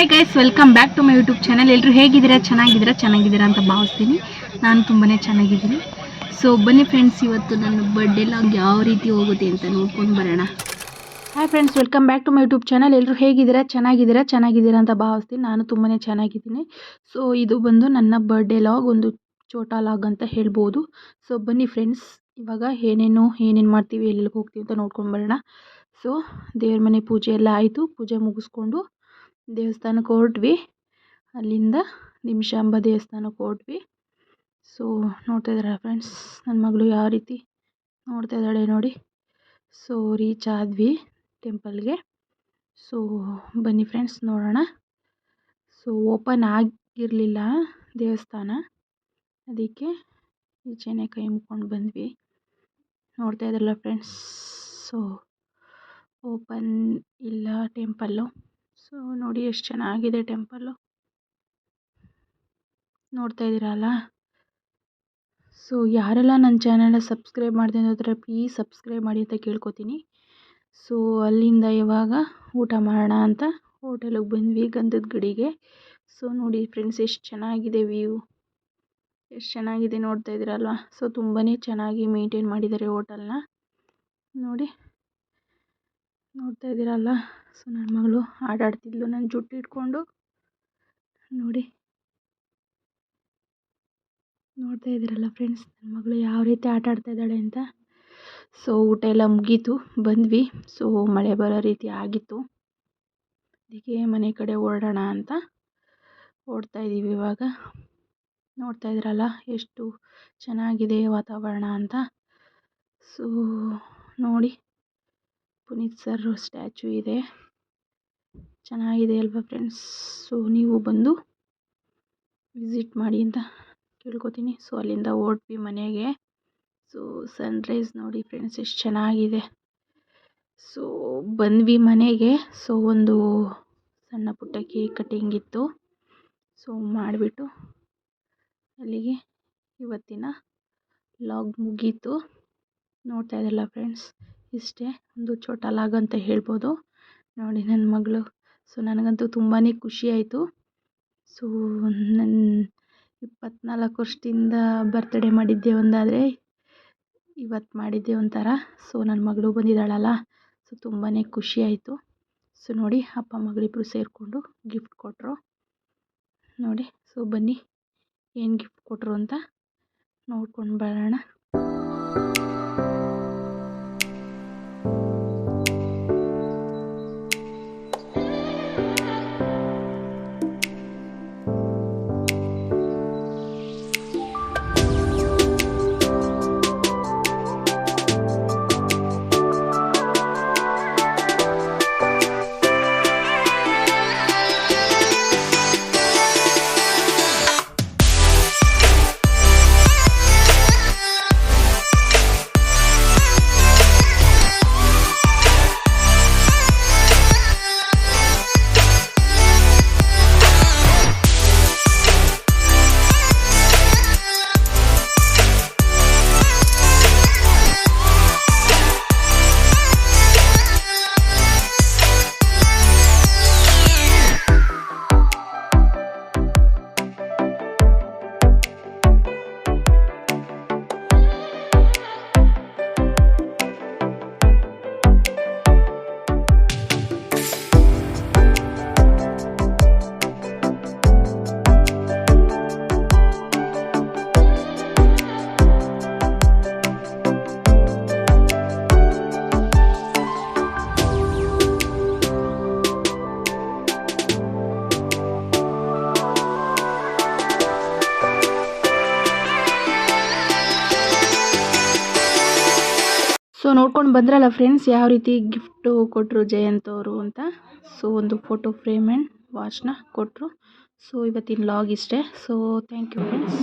Hi guys welcome back to my YouTube channel ಎಲ್ಲರೂ ಹೇಗಿದ್ದೀರಾ? ಚೆನ್ನಾಗಿದ್ದೀರಾ? ಚೆನ್ನಾಗಿದ್ದೀರಾ ಅಂತ ಭಾವಿಸ್ತೀನಿ. ನಾನು ತುಂಬಾ ಚೆನ್ನಾಗಿದ್ದೀನಿ. ಸೊ ಬನ್ನಿ ಫ್ರೆಂಡ್ಸ್ ಇವತ್ತು ನನ್ನ ಬರ್ಡೇ ಲಾಗ್ ಯಾವ ರೀತಿ ಹೋಗುತ್ತೆ ಅಂತ ನೋಡ್ಕೊಂಡು ಬರೋಣ. Hi friends welcome back to my YouTube channel ಎಲ್ಲರೂ ಹೇಗಿದ್ದೀರಾ? ಚೆನ್ನಾಗಿದ್ದೀರಾ? ಚೆನ್ನಾಗಿದ್ದೀರಾ ಅಂತ ಭಾವಿಸ್ತೀನಿ. ನಾನು ತುಂಬಾ ಚೆನ್ನಾಗಿದ್ದೀನಿ. ಸೊ ಇದು ಬಂದು ನನ್ನ ಬರ್ಡೇ ಲಾಗ್ ಒಂದು ಚೋಟಾ ಲಾಗ್ ಅಂತ ಹೇಳ್ಬೋದು. ಸೊ ಬನ್ನಿ ಫ್ರೆಂಡ್ಸ್ ಇವಾಗ ಏನೇನು ಏನೇನು ಮಾಡ್ತೀವಿ, ಎಲ್ಲಿಗೆ ಹೋಗ್ತೀವಿ ಅಂತ ನೋಡ್ಕೊಂಡು ಬರೋಣ. ಸೊ ದೇವ್ರ ಮನೆ ಪೂಜೆ ಎಲ್ಲ ಆಯಿತು. ಪೂಜೆ ಮುಗಿಸ್ಕೊಂಡು ದೇವಸ್ಥಾನಕ್ಕೆ ಹೊರಟ್ವಿ. ಅಲ್ಲಿಂದ ನಿಮಿಷಾಂಬ ದೇವಸ್ಥಾನಕ್ಕೆ ಹೊರಟ್ವಿ. ಸೊ ನೋಡ್ತಾ ಇದ್ದಾರೆ ಫ್ರೆಂಡ್ಸ್ ನನ್ನ ಮಗಳು ಯಾವ ರೀತಿ ನೋಡ್ತಾ ಇದ್ದಾಳೆ ನೋಡಿ. ಸೊ ರೀಚ್ ಆದ್ವಿ ಟೆಂಪಲ್ಗೆ ಸೊ ಬನ್ನಿ ಫ್ರೆಂಡ್ಸ್ ನೋಡೋಣ. ಸೊ ಓಪನ್ ಆಗಿರಲಿಲ್ಲ ದೇವಸ್ಥಾನ. ಅದಕ್ಕೆ ಈಚೆನೇ ಕೈ ಮುಕ್ಕೊಂಡು ಬಂದ್ವಿ. ನೋಡ್ತಾ ಇದ್ರಲ್ಲ ಫ್ರೆಂಡ್ಸ್ ಸೊ ಓಪನ್ ಇಲ್ಲ ಟೆಂಪಲ್ಲು ಸೊ ನೋಡಿ ಎಷ್ಟು ಚೆನ್ನಾಗಿದೆ ಟೆಂಪಲ್ಲು ನೋಡ್ತಾ ಇದ್ದೀರಲ್ಲ ಸೊ ಯಾರೆಲ್ಲ ನನ್ನ ಚಾನಲ್ನ ಸಬ್ಸ್ಕ್ರೈಬ್ ಮಾಡಿದೆ ಅಂದರೆ ಪ್ಲೀಸ್ ಸಬ್ಸ್ಕ್ರೈಬ್ ಮಾಡಿ ಅಂತ ಕೇಳ್ಕೊತೀನಿ. ಸೊ ಅಲ್ಲಿಂದ ಇವಾಗ ಊಟ ಮಾಡೋಣ ಅಂತ ಹೋಟೆಲಿಗೆ ಬಂದ್ವಿ ಗಂಧದ ಗಡಿಗೆ. ಸೊ ನೋಡಿ ಫ್ರೆಂಡ್ಸ್ ಎಷ್ಟು ಚೆನ್ನಾಗಿದೆ ವ್ಯೂ ಎಷ್ಟು ಚೆನ್ನಾಗಿದೆ ನೋಡ್ತಾ ಇದ್ದೀರಲ್ವ ಸೊ ತುಂಬಾ ಚೆನ್ನಾಗಿ ಮೇಂಟೈನ್ ಮಾಡಿದ್ದಾರೆ ಹೋಟೆಲ್ನ ನೋಡಿ. ನೋಡ್ತಾ ಇದ್ದೀರಲ್ಲ ಸೊ ನನ್ನ ಮಗಳು ಆಟಾಡ್ತಿದ್ಲು. ನನ್ನ ಜುಟ್ಟು ಹಿಡ್ಕೊಂಡು ನೋಡಿ. ನೋಡ್ತಾ ಇದ್ದೀರಲ್ಲ ಫ್ರೆಂಡ್ಸ್ ನನ್ನ ಮಗಳು ಯಾವ ರೀತಿ ಆಟ ಆಡ್ತಾ ಇದ್ದಾಳೆ ಅಂತ. ಸೊ, ಊಟ ಎಲ್ಲ ಮುಗೀತು. ಬಂದ್ವಿ. ಸೊ, ಮಳೆ ಬರೋ ರೀತಿ ಆಗಿತ್ತು. ಅದಕ್ಕೆ ಮನೆ ಕಡೆ ಓಡೋಣ ಅಂತ ಓಡ್ತಾ ಇದ್ದೀವಿ ಇವಾಗ. ನೋಡ್ತಾ ಇದ್ರಲ್ಲ ಎಷ್ಟು ಚೆನ್ನಾಗಿದೆ ವಾತಾವರಣ ಅಂತ. ಸೊ, ನೋಡಿ. ಪುನೀತ್ ಸರ್ ಸ್ಟ್ಯಾಚು ಇದೆ. ಚೆನ್ನಾಗಿದೆ ಅಲ್ವಾ ಫ್ರೆಂಡ್ಸ್? ಸೊ, ನೀವು ಬಂದು ವಿಸಿಟ್ ಮಾಡಿ ಅಂತ ಕೇಳ್ಕೊತೀನಿ. ಸೊ, ಅಲ್ಲಿಂದ ಹೊರಟ್ವಿ ಮನೆಗೆ. ಸೊ, ಸನ್ರೈಸ್ ನೋಡಿ ಫ್ರೆಂಡ್ಸ್, ಎಷ್ಟು ಚೆನ್ನಾಗಿದೆ. ಸೊ, ಬಂದ್ವಿ ಮನೆಗೆ. ಸೊ, ಒಂದು ಸಣ್ಣ ಪುಟ್ಟ ಕೇಕ್ ಕಟಿಂಗ್ ಇತ್ತು. ಸೊ, ಮಾಡಿಬಿಟ್ಟು ಅಲ್ಲಿಗೆ ಇವತ್ತಿನ ಲಾಗ್ ಮುಗೀತು. ನೋಡ್ತಾ ಇದ್ದಲ್ಲ ಫ್ರೆಂಡ್ಸ್? ಇಷ್ಟೇ, ಒಂದು ಚೋಟ ಲಾಗ್ ಅಂತ ಹೇಳ್ಬೋದು. ನೋಡಿ ನನ್ನ ಮಗಳು. ಸೊ ನನಗಂತೂ ತುಂಬಾ ಖುಷಿ ಆಯಿತು. ಸೊ ನನ್ನ ಇಪ್ಪತ್ನಾಲ್ಕು ವರ್ಷದಿಂದ ಬರ್ತಡೇ ಮಾಡಿದ್ದೆ ಒಂದಾದರೆ ಇವತ್ತು ಮಾಡಿದ್ದೆ ಒಂಥರ. ಸೊ ನನ್ನ ಮಗಳು ಬಂದಿದ್ದಾಳಲ್ಲ. ಸೊ ತುಂಬಾ ಖುಷಿ ಆಯಿತು. ಸೊ ನೋಡಿ ಅಪ್ಪ ಮಗಳಿಬ್ಬರು ಸೇರಿಕೊಂಡು ಗಿಫ್ಟ್ ಕೊಟ್ಟರು ನೋಡಿ ಸೊ ಬನ್ನಿ. ಏನು ಗಿಫ್ಟ್ ಕೊಟ್ಟರು ಅಂತ ನೋಡ್ಕೊಂಡು ಬರೋಣ. ಸೊ ನೋಡ್ಕೊಂಡು ಬಂದ್ರಲ್ಲ ಫ್ರೆಂಡ್ಸ್ ಯಾವ ರೀತಿ ಗಿಫ್ಟು ಕೊಟ್ಟರು ಜಯಂತ್ ಅವರು ಅಂತ? ಸೊ ಒಂದು ಫೋಟೋ ಫ್ರೇಮ್ ಆ್ಯಂಡ್ ವಾಚ್ನ ಕೊಟ್ಟರು ಸೊ ಇವತ್ತಿನ ಲಾಗ್ ಇಷ್ಟೇ. So thank you friends